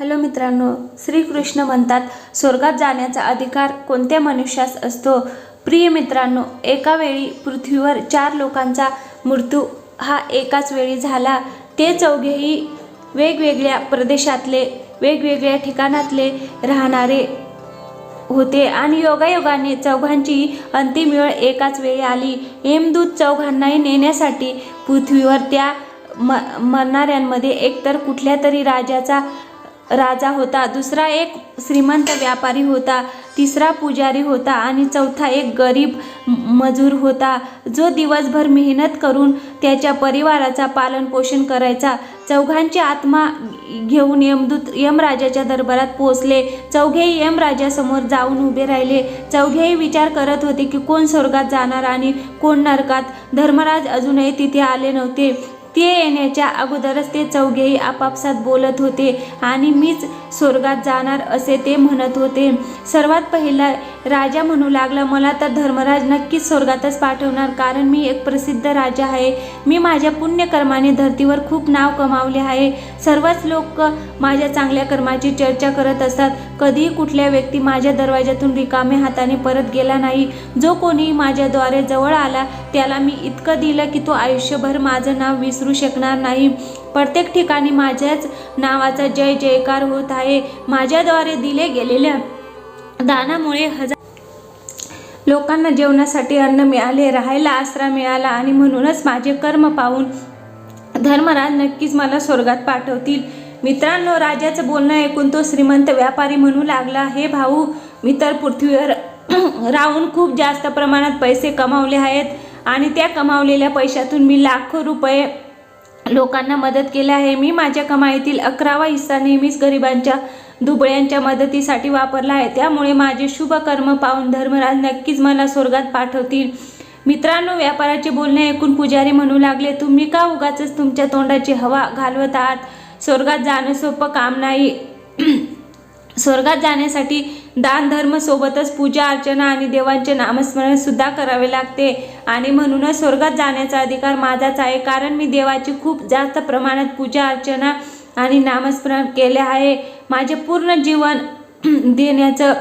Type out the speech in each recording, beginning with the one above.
Hello मित्रांनो श्रीकृष्ण म्हणतात स्वर्गात जाण्याचा अधिकार कोणत्या मनुष्यास असतो? प्रिय मित्रांनो एका वेळी पृथ्वीवर चार लोकांचा मृत्यू हा एकाच वेळी झाला. ते चौघेही वेगवेगळ्या प्रदेशातले वेगवेगळ्या ठिकाणातले राहणारे होते आणि योगायोगाने चौघांची अंतिम वेळ एकाच वेळी आली. हेमदूत चौघांनाही नेण्यासाठी पृथ्वीवर त्या म मरणाऱ्यांमध्ये एकतर कुठल्या तरी राजाचा राजा होता. दुसरा एक श्रीमंत व्यापारी होता. तिसरा पुजारी होता आणि चौथा एक गरीब मजूर होता. जो दिवसभर मेहनत करून त्याच्या परिवाराचा पालनपोषण करायचा. चौघांची आत्मा घेऊन यमदूत यमराजाच्या दरबारात पोहोचले. चौघेही यमराजासमोर जाऊन उभे राहिले. चौघेही विचार करत होते की कोण स्वर्गात जाणार आणि कोण नरकात. धर्मराज अजूनही तिथे आले नव्हते. ते येण्याच्या अगोदरच ते चौघेही आपापसात बोलत होते आणि मीच स्वर्गात जाणार असे ते म्हणत होते. सर्वात पहिला राजा म्हणू लागला मला तर धर्मराज नक्कीच स्वर्गातच पाठवणार कारण मी एक प्रसिद्ध राजा आहे. मी माझ्या पुण्यकर्माने धर्तीवर खूप नाव कमावले आहे. सर्वच लोक माझ्या चांगल्या कर्माची चर्चा करत असतात. कधीही कुठल्या व्यक्ती माझ्या दरवाजातून रिकामे हाताने परत गेला नाही. जो कोणी माझ्याद्वारे जवळ आला त्याला मी इतकं दिलं की तो आयुष्यभर माझं नाव विसरू शकणार नाही. प्रत्येक ठिकाणी माझ्याच नावाचा जय जयकार होत आहे. माझ्याद्वारे दिले गेलेल्या दानामुळे हजार लोकांना जेवणासाठी अन्न मिळाले राहायला आसरा मिळाला आणि म्हणूनच माझे कर्म पाहून धर्मराज नक्कीच मला स्वर्गात पाठवतील. मित्रांनो राजाचं बोलणं ऐकून तो श्रीमंत व्यापारी म्हणू लागला हे भाऊ मी तर पृथ्वीवर राहून खूप जास्त प्रमाणात पैसे कमावले आहेत आणि त्या कमावलेल्या पैशातून मी लाखो रुपये लोकांना मदत केली आहे. मी माझ्या कमाईतील अकरावा हिस्सा नेहमीच गरिबांच्या दुबळ्यांच्या मदतीसाठी वापरला आहे. त्यामुळे माझे शुभ कर्म पाहून धर्मराज नक्कीच मला स्वर्गात पाठवतील. मित्रांनो व्यापाराचे बोलणे ऐकून पुजारी म्हणू लागले तुम्ही का उगाच तुमच्या तोंडाची हवा घालवत आहात? स्वर्गात जाणं सोपं काम नाही. स्वर्गात जाण्यासाठी दान धर्म सोबतच पूजा अर्चना आणि देवांचे नामस्मरण सुद्धा करावे लागते. आणि म्हणूनच स्वर्गात जाण्याचा अधिकार माझाच आहे कारण मी देवाची खूप जास्त प्रमाणात पूजा अर्चना आणि नामस्मरण केले आहे. माझे पूर्ण जीवन देण्याचं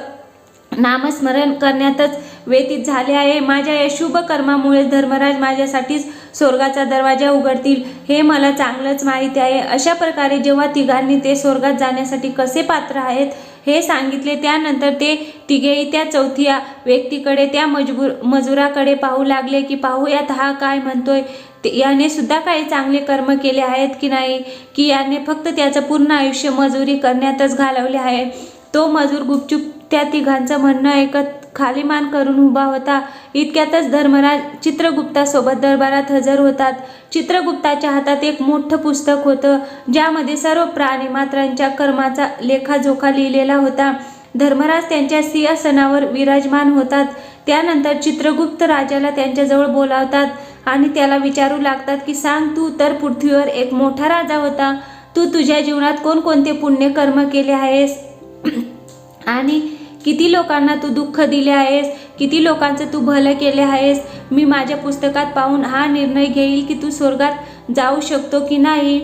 नामस्मरण करण्यातच व्यतीत झाले आहे. माझ्या या शुभ कर्मामुळे धर्मराज माझ्यासाठीच स्वर्गाचा दरवाजा उघडतील हे मला चांगलंच माहिती आहे. अशा प्रकारे जेव्हा तिघांनी ते स्वर्गात जाण्यासाठी कसे पात्र आहेत हे सांगितले. त्यानंतर ते तिघेही त्या चौथ्या व्यक्तीकडे त्या मजबूर मजुराकडे पाहू लागले की पाहूयात हा काय म्हणतोय? ते- याने सुद्धा काही चांगले कर्म केले आहेत की नाही? की याने फक्त त्याचं पूर्ण आयुष्य मजुरी करण्यातच घालवले आहे? तो मजूर गुपचूप त्या तिघांचं म्हणणं ऐकत खाली मान करून उभा होता. इतक्यातच धर्मराज चित्रगुप्तासोबत दरबारात हजर होतात. चित्रगुप्ताच्या हातात एक मोठं पुस्तक होतं ज्यामध्ये सर्व प्राणी मात्रांच्या कर्माचा लेखाजोखा लिहिलेला होता. धर्मराज त्यांच्या सिंहासनावर विराजमान होतात. त्यानंतर चित्रगुप्त राजाला त्यांच्याजवळ बोलावतात आणि त्याला विचारू लागतात की सांग तू तर पृथ्वीवर एक मोठा राजा होता. तू तुझ्या जीवनात कोणकोणते पुण्यकर्म केले आहेस? आणि किती लोकांना तू दुःख दिले आहेस? किती लोकांचं तू भलं केले आहेस? मी माझ्या पुस्तकात पाहून हा निर्णय घेईल की तू स्वर्गात जाऊ शकतो की नाही?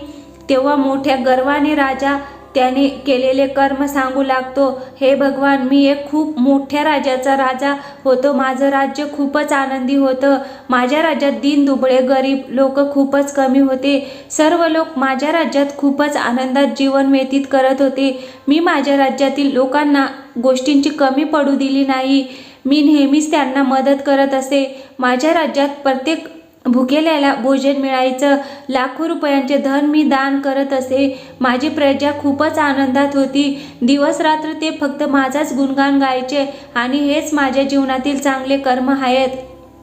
तेव्हा मोठ्या गर्वाने राजा त्याने केलेले कर्म सांगू लागतो. हे भगवान मी एक खूप मोठ्या राजाचा राजा होतो. माझं राज्य खूपच आनंदी होतं. माझ्या राज्यात दिन दुबळे गरीब लोक खूपच कमी होते. सर्व लोक माझ्या राज्यात खूपच आनंदात जीवन व्यतीत करत होते. मी माझ्या राज्यातील लोकांना गोष्टींची कमी पडू दिली नाही. मी नेहमीच त्यांना मदत करत असे. माझ्या राज्यात प्रत्येक भुकेल्याला भोजन मिळायचं. लाखो रुपयांचे धन मी दान करत असे. माझी प्रजा खूपच आनंदात होती. दिवस रात्र ते फक्त माझाच गुणगान गायचे आणि हेच माझ्या जीवनातील चांगले कर्म आहेत.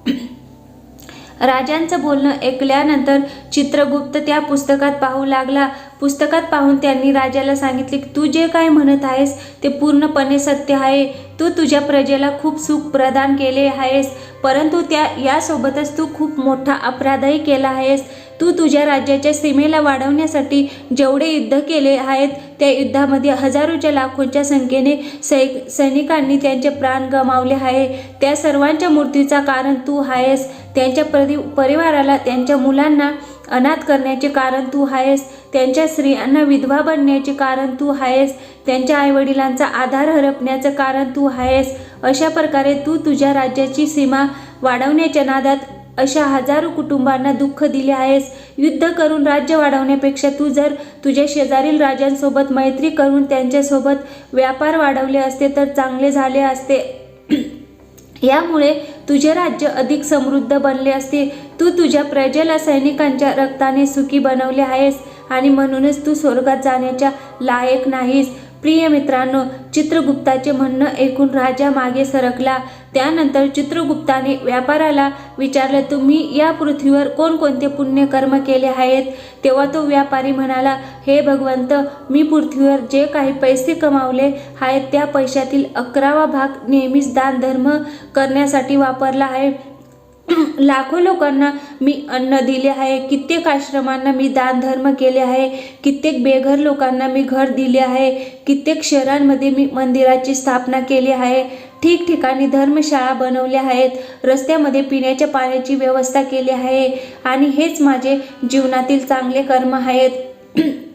राजांचं बोलणं ऐकल्यानंतर चित्रगुप्त त्या पुस्तकात पाहू लागला. पुस्तकात पाहून त्यांनी राजाला सांगितले की तू जे काय म्हणत आहेस ते पूर्णपणे सत्य आहे. तू तुझ्या प्रजेला खूप सुख प्रदान केले आहेस परंतु त्या यासोबतच तू खूप मोठा अपराधही केला आहेस. तू तुझ्या राज्याच्या सीमेला वाढवण्यासाठी जेवढे युद्ध केले आहेत त्या युद्धामध्ये हजारोच्या लाखोंच्या संख्येने सै सैनिकांनी त्यांचे प्राण गमावले आहे. त्या सर्वांच्या मृत्यूचा कारण तू आहेस. त्यांच्या परि परिवाराला त्यांच्या मुलांना अनाथ करण्याचे कारण तू आहेस. त्यांच्या स्त्रियांना विधवा बनण्याचे कारण तू आहेस. त्यांच्या आईवडिलांचा आधार हरपण्याचं कारण तू आहेस. अशा प्रकारे तू तुझ्या राज्याची सीमा वाढवण्याच्या नादात अशा हजारो कुटुंबांना दुःख दिले आहेस. युद्ध करून राज्य वाढवण्यापेक्षा तू जर तुझ्या शेजारील राजांसोबत मैत्री करून त्यांच्यासोबत व्यापार वाढवले असते तर चांगले झाले असते. यामुळे तुझे राज्य अधिक समृद्ध बनले असते. तू तुझ्या प्रजेला सैनिकांच्या रक्ताने सुखी बनवले आहेस. आणि म्हणूनच तू स्वर्गात जाण्याच्या लायक नाहीस. प्रिय मित्रांनो चित्रगुप्ताचे म्हणणं ऐकून राजा मागे सरकला. त्यानंतर चित्रगुप्ताने व्यापाराला विचारलं तुम्ही या पृथ्वीवर कोणकोणते पुण्यकर्म केले आहेत? तेव्हा तो व्यापारी म्हणाला हे भगवंत मी पृथ्वीवर जे काही पैसे कमावले आहेत त्या पैशातील अकरावा भाग नेहमीच दानधर्म करण्यासाठी वापरला आहे. लाखो लोकांना मी अन्न दिले आहे कित्येक आश्रमांना मी दानधर्म केले आहे कित्येक बेघर लोकांना मी घर दिले आहे कित्येक शहरांमध्ये मी मंदिराची स्थापना केली आहे. ठिकठिकाणी धर्मशाळा बनवल्या आहेत रस्त्यामध्ये पिण्याच्या पाण्याची व्यवस्था केली आहे आणि हेच माझे जीवनातील चांगले कर्म आहेत.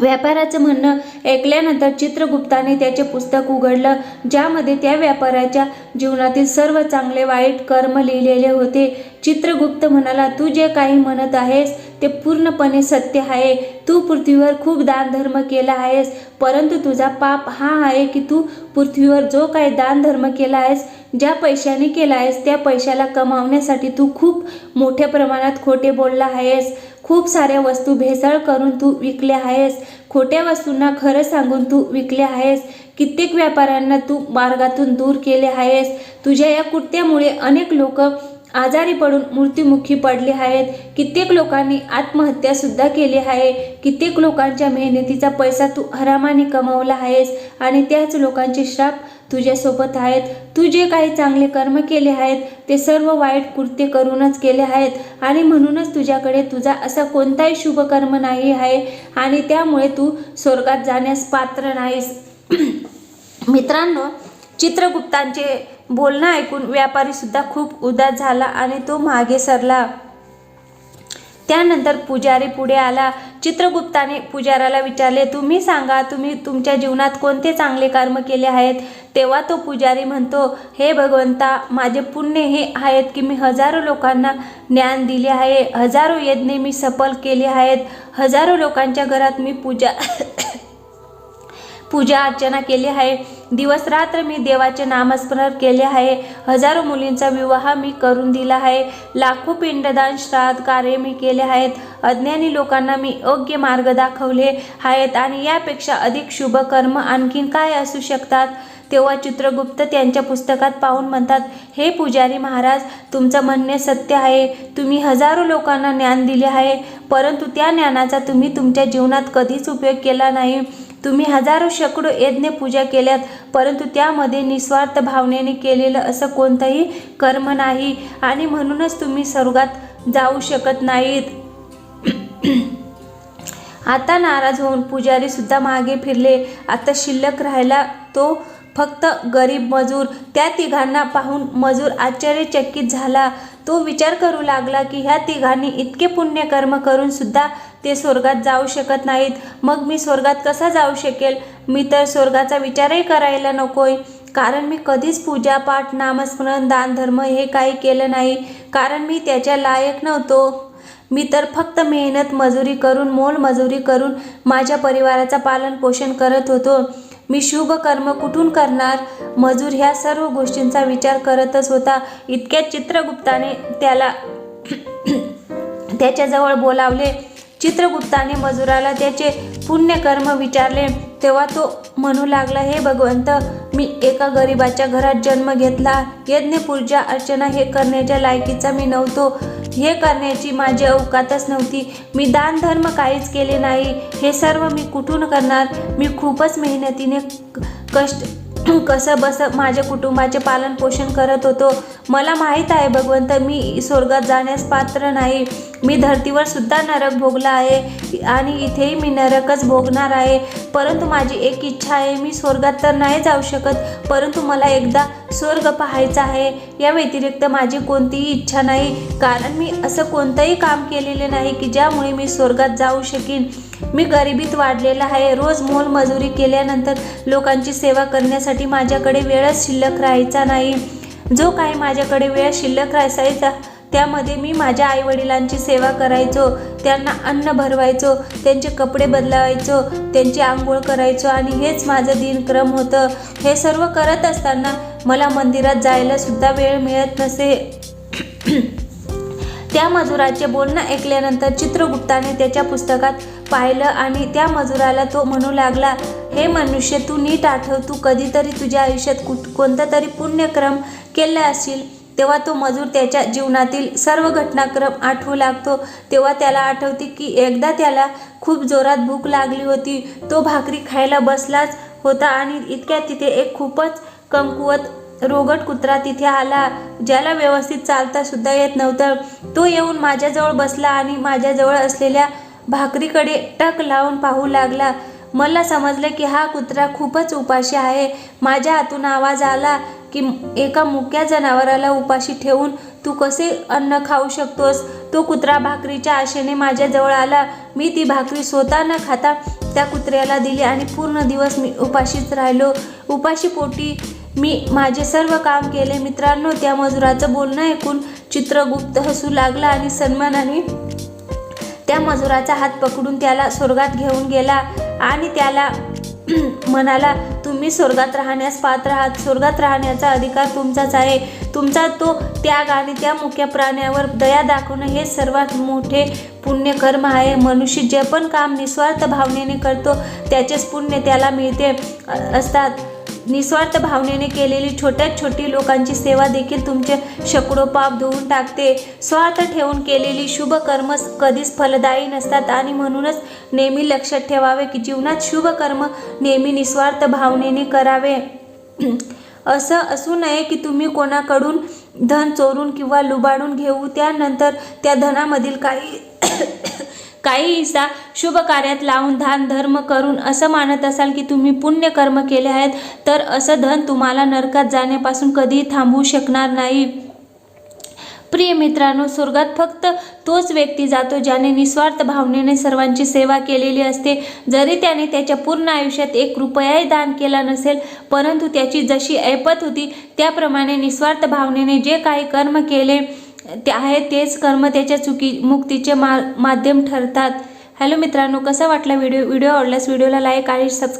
व्यापाराचं म्हणणं ऐकल्यानंतर चित्रगुप्ताने त्याचे पुस्तक उघडलं ज्यामध्ये त्या व्यापाऱ्याच्या जीवनातील सर्व चांगले वाईट कर्म लिहिलेले होते. चित्रगुप्त म्हणाला तू जे काही म्हणत आहेस ते पूर्णपणे सत्य आहे. तू पृथ्वीवर खूप दानधर्म केला आहेस परंतु तुझा पाप हा आहे की तू पृथ्वीवर जो काही दानधर्म केला आहेस ज्या पैशाने केला आहेस त्या पैशाला कमावण्यासाठी तू खूप मोठ्या प्रमाणात खोटे बोलला आहेस. खूप साऱ्या वस्तू भेसळ करून तू विकल्या आहेस. खोट्या वस्तूंना खरं सांगून तू विकले आहेस. कित्येक व्यापाऱ्यांना तू मार्गातून दूर केले आहेस. तुझ्या या कृत्यामुळे अनेक लोक आजारी पडून मृत्युमुखी पडले आहेत. कित्येक लोकांनी आत्महत्यासुद्धा केली आहे. कित्येक लोकांच्या मेहनतीचा पैसा तू हरामाने कमवला आहेस आणि त्याच लोकांचे श्राप तुझ्यासोबत आहेत. तू जे काही चांगले कर्म केले आहेत ते सर्व वाईट कृत्य करूनच केले आहेत. आणि म्हणूनच तुझ्याकडे तुझा असा कोणताही शुभ कर्म नाही आहे. आणि त्यामुळे तू स्वर्गात जाण्यास पात्र नाहीस. मित्रांनो चित्रगुप्तांचे बोलणं ऐकून व्यापारीसुद्धा खूप उदास झाला आणि तो मागे सरला. त्यानंतर पुजारी पुढे आला. चित्रगुप्ताने पुजाराला विचारले तुम्ही सांगा तुम्ही तुमच्या जीवनात कोणते चांगले कर्म केले आहेत? तेव्हा तो पुजारी म्हणतो हे भगवंता माझे पुण्य हे आहेत की मी हजारो लोकांना ज्ञान दिले आहे. हजारो यज्ञ मी सफल केले आहेत. हजारो लोकांच्या घरात मी पूजा पूजा अर्चना केली आहे. दिवस रात्र मी देवाचे नामस्मरण केले आहे. हजारो मुलींचा विवाह मी करून दिला आहे. लाखो पिंडदान श्राद्ध कार्य मी केले आहेत. अज्ञानी लोकांना मी योग्य मार्ग दाखवले आहेत आणि यापेक्षा अधिक शुभ कर्म आणखीन काय असू शकतात? तेव्हा चित्रगुप्त त्यांच्या पुस्तकात पाहून म्हणतात हे पुजारी महाराज तुमचं म्हणणे सत्य आहे. तुम्ही हजारो लोकांना ज्ञान दिले आहे परंतु त्या ज्ञानाचा तुम्ही तुमच्या जीवनात कधीच उपयोग केला नाही. तुम्ही हजारो शेकडो यज्ञ पूजा केल्यात परंतु त्यामध्ये निस्वार्थ भावनेने केलेलं असं कोणतंही कर्म नाही आणि म्हणूनच तुम्ही स्वर्गात जाऊ शकत नाहीत. आता नाराज होऊन पुजारी सुद्धा मागे फिरले. आता शिल्लक राहिला तो फक्त गरीब मजूर त्या तिघांना पाहून मजूर आश्चर्यचकित झाला. तो विचार करू लागला की ह्या तिघांनी इतके पुण्यकर्म करून सुद्धा ते स्वर्गात जाऊ शकत नाहीत. मग मी स्वर्गात कसा जाऊ शकेल? मी तर स्वर्गाचा विचारही करायला नकोय. कारण मी कधीच पूजापाठ नामस्मरण दानधर्म हे काही केलं नाही. कारण मी त्याच्या लायक नव्हतो. मी तर फक्त मेहनत मजुरी करून मोलमजुरी करून माझ्या परिवाराचा पालन पोषण करत होतो. मी शुभ कर्म कुठून करणार? मजूर ह्या सर्व गोष्टींचा विचार करतच होता. इतक्यात चित्रगुप्ताने त्याला त्याच्याजवळ बोलावले. चित्रगुप्ताने मजुराला त्याचे पुण्यकर्म विचारले. तेव्हा तो म्हणू लागला हे भगवंत मी एका गरिबाच्या घरात जन्म घेतला. यज्ञ पूजा अर्चना हे करण्याच्या लायकीचा मी नव्हतो. हे करण्याची माझी अवकातच नव्हती. मी दान धर्म काहीच केले नाही. हे सर्व मी कुठून करणार? मी खूपच मेहनतीने कष्ट कसं बस माझ्या कुटुंबाचे पालनपोषण करत होतो. मला माहीत आहे भगवंत मी स्वर्गात जाण्यास पात्र नाही. मी धर्तीवर सुद्धा नरक भोगला आहे आणि इथेही मी नरकच भोगणार आहे. परंतु माझी एक इच्छा आहे मी स्वर्गात तर नाही जाऊ शकत परंतु मला एकदा स्वर्ग पाहायचा आहे. या व्यतिरिक्त माझी कोणतीही इच्छा नाही. कारण मी असं कोणतंही काम केलेले नाही की ज्यामुळे मी स्वर्गात जाऊ शकेन. मी गरिबीत वाढलेला आहे. रोज मोलमजुरी केल्यानंतर लोकांची सेवा करण्यासाठी माझ्याकडे वेळच शिल्लक राहायचा नाही. जो काही माझ्याकडे वेळ शिल्लक राहायचा त्यामध्ये मी माझ्या आईवडिलांची सेवा करायचो त्यांना अन्न भरवायचो त्यांचे कपडे बदलावायचो त्यांची आंघोळ करायचो आणि हेच माझं दिनक्रम होतं. हे सर्व करत असताना मला मंदिरात जायला सुद्धा वेळ मिळत नसे. त्या मजुराचे बोलणं ऐकल्यानंतर चित्रगुप्ताने त्याच्या पुस्तकात पाहिलं आणि त्या मजुराला तो म्हणू लागला हे मनुष्य तू नीट आठव तू कधीतरी तुझ्या आयुष्यात कुठ कोणता तरी पुण्यक्रम केला असेल. तेव्हा तो मजूर त्याच्या जीवनातील सर्व घटनाक्रम आठवू लागतो. तेव्हा त्याला आठवते की एकदा त्याला खूप जोरात भूक लागली होती. तो भाकरी खायला बसलाच होता आणि इतक्या तिथे एक खूपच कमकुवत रोगट कुत्रा तिथे आला ज्याला व्यवस्थित चालता सुद्धा येत नव्हतं. तो येऊन माझ्याजवळ बसला आणि माझ्याजवळ असलेल्या भाकरीकडे टक लावून पाहू लागला. मला समजलं की हा कुत्रा खूपच उपाशी आहे. माझ्या हातून आवाज आला की एका मुक्या जनावराला उपाशी ठेवून तू कसे अन्न खाऊ शकतोस तो कुत्रा भाकरीच्या आशेने माझ्याजवळ आला. मी ती भाकरी स्वतः न खाता त्या कुत्र्याला दिली आणि पूर्ण दिवस मी उपाशीच राहिलो. उपाशी पोटी मी माझे सर्व काम केले. मित्रांनो त्या मजुराचं बोलणं ऐकून चित्रगुप्त हसू लागला आणि सन्मानाने त्या मजुराचा हात पकडून त्याला स्वर्गात घेऊन गेला आणि त्याला म्हणाला तुम्ही स्वर्गात राहण्यास पात्र आहात. स्वर्गात राहण्याचा अधिकार तुमचाच आहे. तुमचा तो त्याग आणि त्या मुख्य प्राण्यावर दया दाखवणं हे सर्वात मोठे पुण्यकर्म आहे. मनुष्य जे पण काम निस्वार्थ भावनेने करतो त्याचेच पुण्य त्याला मिळते असतात. निस्वार्थ भावनेने केलेली छोट्यात छोटी लोकांची सेवा देखील तुमचे शेकडो पाप धुवून टाकते. स्वार्थ ठेवून केलेली शुभ कर्म कधीच फलदायी नसतात आणि म्हणूनच नेहमी लक्षात ठेवावे की जीवनात शुभ कर्म नेहमी निस्वार्थ भावनेने करावे. असं असू नये की तुम्ही कोणाकडून धन चोरून किंवा लुबाडून घेऊ त्यानंतर त्या धनामधील काही काही हिस्सा शुभ कार्यात लावून दान धर्म करून असं मानत असाल की तुम्ही पुण्य कर्म केले आहेत तर असं धन तुम्हाला नरकात जाण्यापासून कधीही थांबवू शकणार नाही. प्रिय मित्रांनो स्वर्गात फक्त तोच व्यक्ती जातो ज्याने निस्वार्थ भावनेने सर्वांची सेवा केलेली असते. जरी त्याने त्याच्या पूर्ण आयुष्यात एक रुपयाही दान केला नसेल परंतु त्याची जशी ऐपत होती त्याप्रमाणे निस्वार्थ भावनेने जे काही कर्म केले ते आहे तेच कर्म त्याच्या चुकी मुक्तीचे मा माध्यम ठरतात. हॅलो मित्रांनो कसा वाटला व्हिडिओ व्हिडिओ आवडल्यास व्हिडिओला लाईक आणि सबस्क्राईब